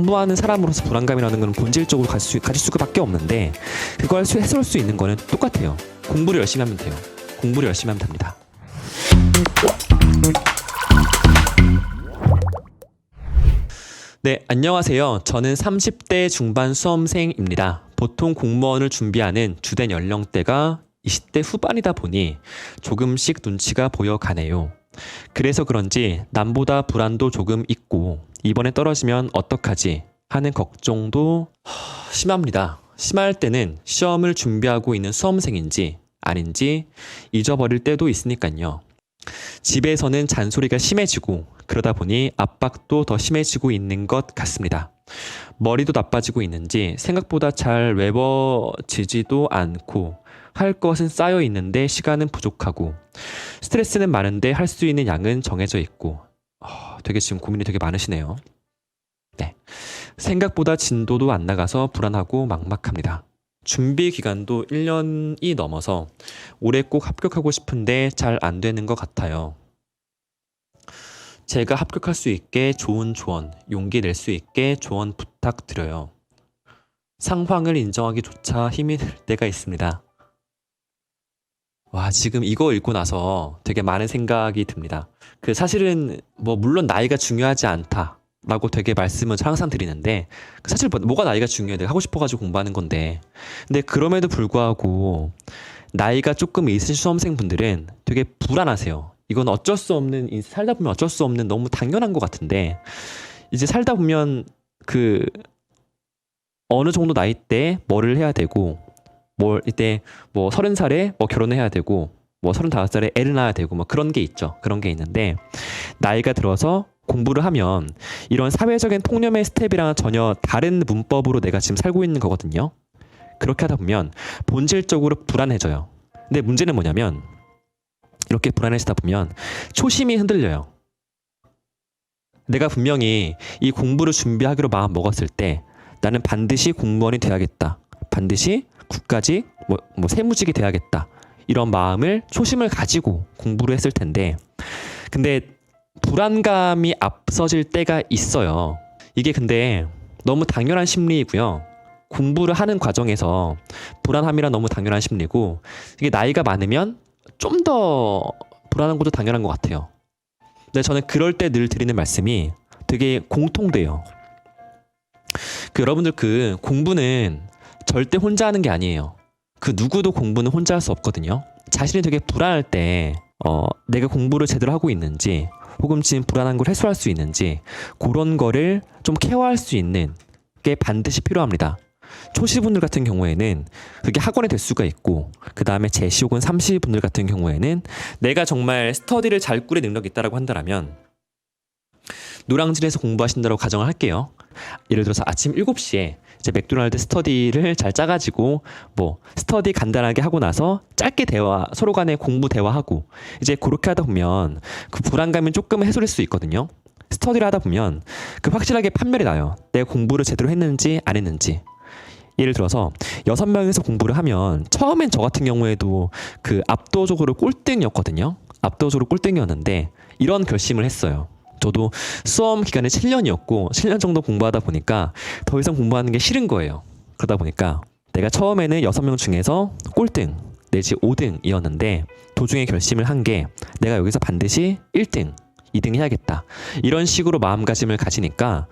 공부하는 사람으로서 불안감이라는 건 본질적으로 가질, 수, 가질 수밖에 없는데 그걸 수- 해소할 수 있는 거는 똑같아요. 공부를 열심히 하면 돼요. 공부를 열심히 하면 됩니다. 네, 안녕하세요. 저는 30대 중반 수험생입니다. 보통 공무원을 준비하는 주된 연령대가 20대 후반이다 보니 조금씩 눈치가 보여가네요. 그래서 그런지 남보다 불안도 조금 있고 이번에 떨어지면 어떡하지 하는 걱정도 하, 심합니다. 심할 때는 시험을 준비하고 있는 수험생인지 아닌지 잊어버릴 때도 있으니까요. 집에서는 잔소리가 심해지고 그러다 보니 압박도 더 심해지고 있는 것 같습니다. 머리도 나빠지고 있는지 생각보다 잘 외워지지도 않고 할 것은 쌓여 있는데 시간은 부족하고 스트레스는 많은데 할 수 있는 양은 정해져 있고 어, 되게 지금 고민이 되게 많으시네요. 네. 생각보다 진도도 안 나가서 불안하고 막막합니다. 준비 기간도 1년이 넘어서 올해 꼭 합격하고 싶은데 잘 안 되는 것 같아요. 제가 합격할 수 있게 좋은 조언, 용기 낼 수 있게 조언 부탁드려요. 상황을 인정하기조차 힘이 들 때가 있습니다. 와, 지금 이거 읽고 나서 되게 많은 생각이 듭니다. 그 사실은 뭐 물론 나이가 중요하지 않다. 라고 되게 말씀을 항상 드리는데 그 사실 뭐- 뭐가 나이가 중요해 내가 하고 싶어가지고 공부하는 건데 근데 그럼에도 불구하고 나이가 조금 있으신 수험생분들은 되게 불안하세요 이건 어쩔 수 없는 이- 살다 보면 어쩔 수 없는 너무 당연한 것 같은데 이제 살다 보면 그 어느 정도 나이 때 뭐를 해야 되고 뭘 이때 뭐 서른 살에 뭐 결혼해야 되고 뭐 서른다섯 살에 애를 낳아야 되고 뭐 그런 게 있죠 그런 게 있는데 나이가 들어서 공부를 하면 이런 사회적인 통념의 스텝이랑 전혀 다른 문법으로 내가 지금 살고 있는 거거든요. 그렇게 하다 보면 본질적으로 불안해져요. 근데 문제는 뭐냐면 이렇게 불안해지다 보면 초심이 흔들려요. 내가 분명히 이 공부를 준비하기로 마음 먹었을 때 나는 반드시 공무원이 돼야겠다. 반드시 국가직, 뭐, 뭐 세무직이 돼야겠다. 이런 마음을 초심을 가지고 공부를 했을 텐데 근데 불안감이 앞서질 때가 있어요. 이게 근데 너무 당연한 심리이고요. 공부를 하는 과정에서 불안함이란 너무 당연한 심리고 이게 나이가 많으면 좀 더 불안한 것도 당연한 것 같아요. 근데 저는 그럴 때 늘 드리는 말씀이 되게 공통돼요. 그 여러분들 그 공부는 절대 혼자 하는 게 아니에요. 그 누구도 공부는 혼자 할 수 없거든요. 자신이 되게 불안할 때 어, 내가 공부를 제대로 하고 있는지 혹은 지금 불안한 걸 해소할 수 있는지 그런 거를 좀 케어할 수 있는 게 반드시 필요합니다. 초시분들 같은 경우에는 그게 학원에 될 수가 있고 그 다음에 제시 혹은 삼시 분들 같은 경우에는 내가 정말 스터디를 잘 꾸릴 능력이 있다라고 한다면 노량진에서 공부하신다고 가정을 할게요. 예를 들어서 아침 7시에 이제 맥도날드 스터디를 잘 짜가지고 뭐 스터디 간단하게 하고 나서 짧게 대화 서로 간에 공부 대화하고 이제 그렇게 하다 보면 그 불안감이 조금 해소될 수 있거든요. 스터디를 하다 보면 그 확실하게 판별이 나요. 내가 공부를 제대로 했는지 안 했는지. 예를 들어서 여섯 명이서 공부를 하면 처음엔 저 같은 경우에도 그 압도적으로 꼴등이었거든요. 압도적으로 꼴등이었는데 이런 결심을 했어요. 저도 수험 기간이 7년이었고 7년 정도 공부하다 보니까 더 이상 공부하는 게 싫은 거예요. 그러다 보니까 내가 처음에는 여섯 명 중에서 꼴등 내지 5등이었는데 도중에 결심을 한 게 내가 여기서 반드시 1등, 2등 해야겠다. 이런 식으로 마음가짐을 가지니까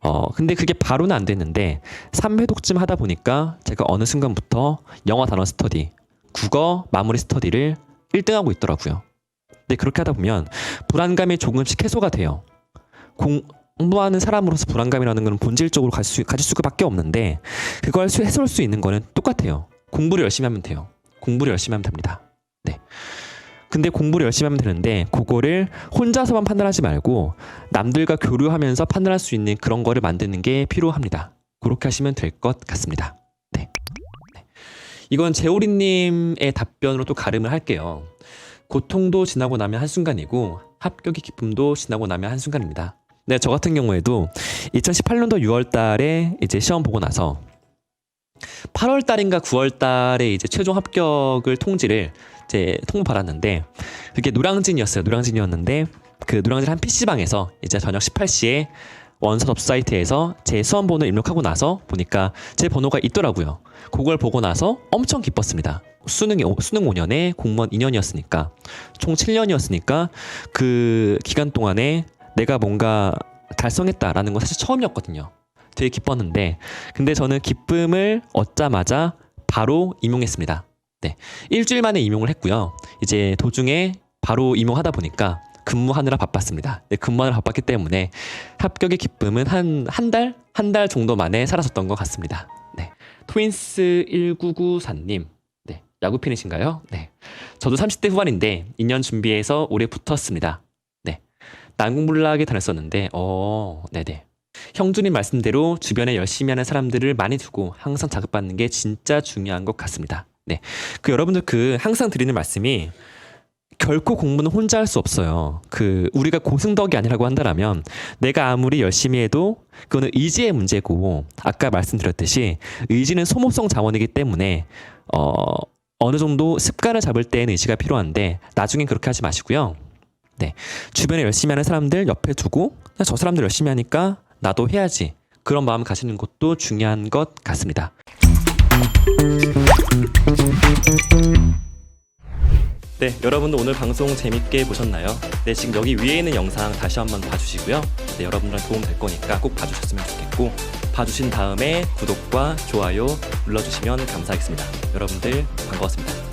어 근데 그게 바로는 안 됐는데 3회독쯤 하다 보니까 제가 어느 순간부터 영어 단어 스터디, 국어 마무리 스터디를 1등하고 있더라고요. 근데 그렇게 하다 보면 불안감이 조금씩 해소가 돼요. 공, 공부하는 사람으로서 불안감이라는 건 본질적으로 가질, 수, 가질 수밖에 없는데 그걸 수- 해소할 수 있는 거는 똑같아요. 공부를 열심히 하면 돼요. 공부를 열심히 하면 됩니다. 네. 근데 공부를 열심히 하면 되는데 그거를 혼자서만 판단하지 말고 남들과 교류하면서 판단할 수 있는 그런 거를 만드는 게 필요합니다. 그렇게 하시면 될 것 같습니다. 네. 네. 이건 재오리님의 답변으로 또 가름을 할게요. 고통도 지나고 나면 한순간이고 합격의 기쁨도 지나고 나면 한순간입니다. 네, 저 같은 경우에도 2018년도 6월 달에 이제 시험 보고 나서 8월 달인가 9월 달에 이제 최종 합격을 통지를 이제 통보 받았는데 그게 노량진이었어요. 노량진이었는데 그 노량진 한 PC방에서 이제 저녁 18시에 원서 접수 사이트에서 제 수험 번호 입력하고 나서 보니까 제 번호가 있더라고요. 그걸 보고 나서 엄청 기뻤습니다. 수능 수능 5년에 공무원 2년이었으니까 총 7년이었으니까 그 기간 동안에 내가 뭔가 달성했다라는 건 사실 처음이었거든요. 되게 기뻤는데 근데 저는 기쁨을 얻자마자 바로 임용했습니다. 네. 일주일 만에 임용을 했고요. 이제 도중에 바로 임용하다 보니까 근무하느라 바빴습니다. 네, 근무하느라 바빴기 때문에 합격의 기쁨은 한 한 달? 한 달 정도 만에 사라졌던 것 같습니다. 네. 트윈스 1994님. 네. 야구 팬이신가요? 네. 저도 30대 후반인데 2년 준비해서 올해 붙었습니다. 네. 난공불락에 다녔었는데, 어, 네 네. 형준님 말씀대로 주변에 열심히 하는 사람들을 많이 두고 항상 자극받는 게 진짜 중요한 것 같습니다. 네. 그 여러분들 그 항상 드리는 말씀이 결코 공부는 혼자 할 수 없어요. 그 우리가 고승덕이 아니라고 한다라면 내가 아무리 열심히 해도 그거는 의지의 문제고 아까 말씀드렸듯이 의지는 소모성 자원이기 때문에 어 어느 정도 습관을 잡을 때는 의지가 필요한데 나중엔 그렇게 하지 마시고요. 네. 주변에 열심히 하는 사람들 옆에 두고 아, 저 사람들 열심히 하니까 나도 해야지. 그런 마음 가지는 것도 중요한 것 같습니다. 네, 여러분도 오늘 방송 재밌게 보셨나요? 네, 지금 여기 위에 있는 영상 다시 한번 봐주시고요. 네, 여러분들한테 도움 될 거니까 꼭 봐주셨으면 좋겠고, 봐주신 다음에 구독과 좋아요 눌러주시면 감사하겠습니다. 여러분들 반가웠습니다.